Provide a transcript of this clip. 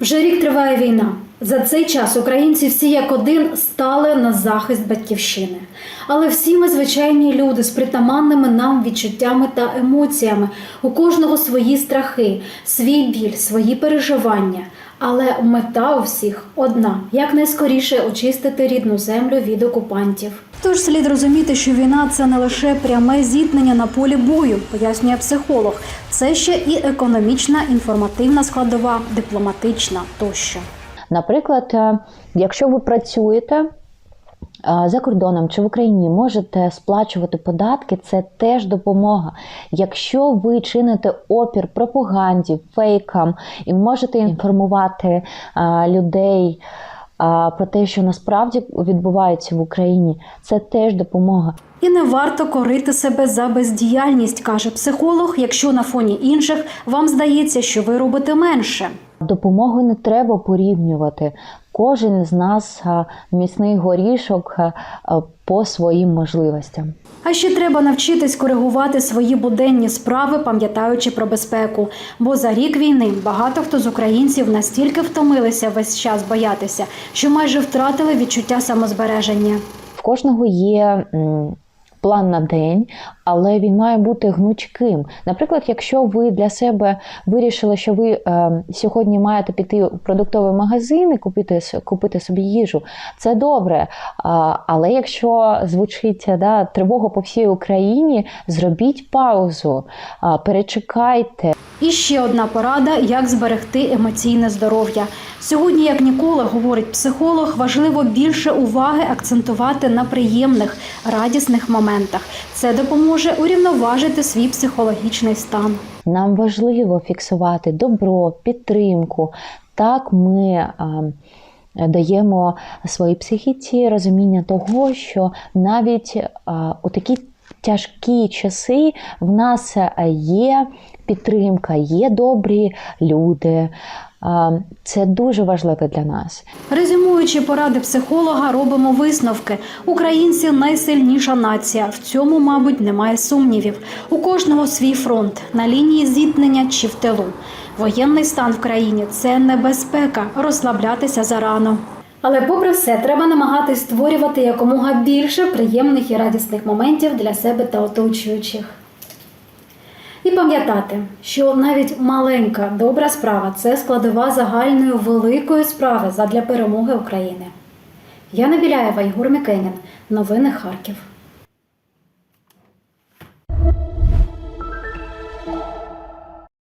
Вже рік триває війна. За цей час українці всі як один стали на захист батьківщини. Але всі ми звичайні люди з притаманними нам відчуттями та емоціями. У кожного свої страхи, свій біль, свої переживання. Але мета у всіх одна якнайскоріше очистити рідну землю від окупантів. Тож слід розуміти, що війна це не лише пряме зіткнення на полі бою, пояснює психолог. Це ще і економічна, інформативна складова, дипломатична тощо. Наприклад, е, якщо ви працюєте е, за кордоном чи в Україні, можете сплачувати податки, це теж допомога. Якщо ви чините опір пропаганді, фейкам і можете інформувати е, людей про те, що насправді відбувається в Україні, це теж допомога. І не варто корити себе за бездіяльність, каже психолог, якщо на фоні інших вам здається, що ви робите менше. Допомогу не треба порівнювати. Кожен з нас міцний горішок по своїм можливостям. А ще треба навчитись коригувати свої буденні справи, пам'ятаючи про безпеку. Бо за рік війни багато хто з українців настільки втомилися весь час боятися, що майже втратили відчуття самозбереження. В кожного є план на день, але він має бути гнучким. Наприклад, якщо ви для себе вирішили, що ви е, сьогодні маєте піти у продуктовий магазин і купити, купити собі їжу, це добре. А, але якщо звучить да, тривога по всій Україні, зробіть паузу, перечекайте. І ще одна порада, як зберегти емоційне здоров'я. Сьогодні, як ніколи, говорить психолог, важливо більше уваги акцентувати на приємних, радісних моментах. Це допоможе урівноважити свій психологічний стан. Нам важливо фіксувати добро, підтримку. Так ми даємо своїй психіці розуміння того, що навіть у такі тяжкі часи в нас є підтримка, є добрі люди. Це дуже важливо для нас. Резюмуючи поради психолога, робимо висновки. Українці найсильніша нація. В цьому, мабуть, немає сумнівів. У кожного свій фронт на лінії зіткнення чи в тилу. Воєнний стан в країні це небезпека. Розслаблятися зарано. Але, попри все, треба намагатись створювати якомога більше приємних і радісних моментів для себе та оточуючих. І пам'ятати, що навіть маленька добра справа це складова загальної великої справи задля перемоги України. Яна Біляєва, Ігор Мікенін. Новини Харків.